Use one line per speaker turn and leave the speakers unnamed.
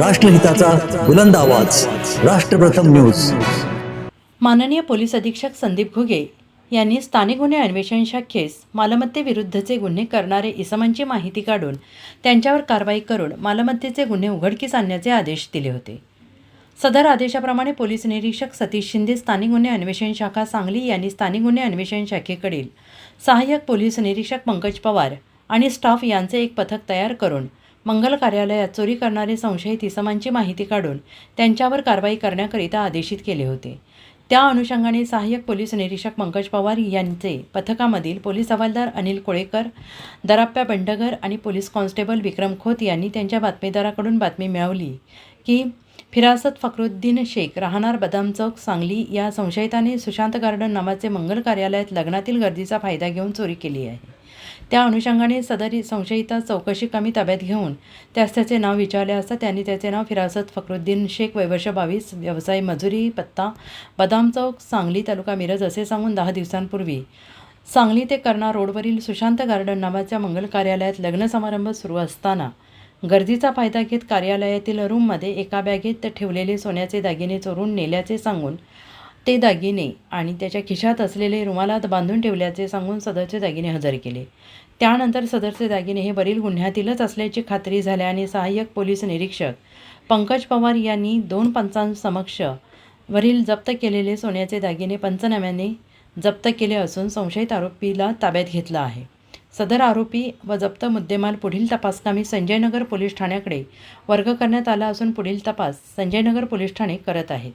राष्ट्रहिताचा बुलंद आवाज. राष्ट्रप्रथम न्यूज.
माननीय पोलीस अधीक्षक संदीप घुगे यांनी स्थानिक गुन्हे अन्वेषण शाखेस मालमत्तेविरुद्धचे गुन्हे करणारे इसमांची माहिती काढून त्यांच्यावर कारवाई करून मालमत्तेचे गुन्हे उघडकीस आणण्याचे आदेश दिले होते. सदर आदेशाप्रमाणे पोलीस निरीक्षक सतीश शिंदे स्थानिक गुन्हे अन्वेषण शाखा सांगली यांनी स्थानिक गुन्हे अन्वेषण शाखेकडील सहाय्यक पोलीस निरीक्षक पंकज पवार आणि स्टाफ यांचे एक पथक तयार करून मंगल कार्यालयात चोरी करणारे संशयित इसमांची माहिती काढून त्यांच्यावर कारवाई करण्याकरिता आदेशित केले होते. त्या अनुषंगाने सहाय्यक पोलीस निरीक्षक पंकज पवार यांचे पथकामधील पोलीस हवालदार अनिल कोळेकर दराप्प्या बंडगर आणि पोलीस कॉन्स्टेबल विक्रम खोत यांनी त्यांच्या बातमीदाराकडून बातमी मिळवली की फिरासत फखरुद्दीन शेख राहणार बदाम चौक सांगली या संशयिताने सुशांत गार्डन नावाचे मंगल कार्यालयात लग्नातील गर्दीचा फायदा घेऊन चोरी केली आहे. त्या अनुषंगाने सदरी संशयिता चौकशी कमी ताब्यात घेऊन त्यास त्याचे नाव विचारले असता त्यांनी त्याचे नाव फिरासत फखरुद्दीन शेख वैवर्ष बावीस व्यवसाय मजुरी पत्ता बदाम चौक सांगली तालुका मिरज असे सांगून दहा दिवसांपूर्वी. सांगली ते कर्णा रोडवरील सुशांत गार्डन नावाच्या मंगल कार्यालयात लग्न समारंभ सुरू असताना गर्दीचा फायदा घेत कार्यालयातील रूममध्ये एका बॅगेत ठेवलेले सोन्याचे दागिने चोरून नेल्याचे सांगून ते दागिने आणि त्याच्या खिशात असलेले रुमालात बांधून ठेवल्याचे सांगून सदरचे दागिने हजर केले. त्यानंतर सदरचे दागिने हे वरील गुन्ह्यातीलच असल्याची खात्री झाल्याने सहाय्यक पोलीस निरीक्षक पंकज पवार यांनी दोन पंचांसमक्ष वरील जप्त केलेले सोन्याचे दागिने पंचनाम्याने जप्त केले असून संशयित आरोपीला ताब्यात घेतला आहे. सदर आरोपी व जप्त मुद्देमाल पुढील तपासकामी संजयनगर पोलीस ठाण्याकडे वर्ग करण्यात आला असून पुढील तपास संजयनगर पोलीस ठाणे करत आहेत.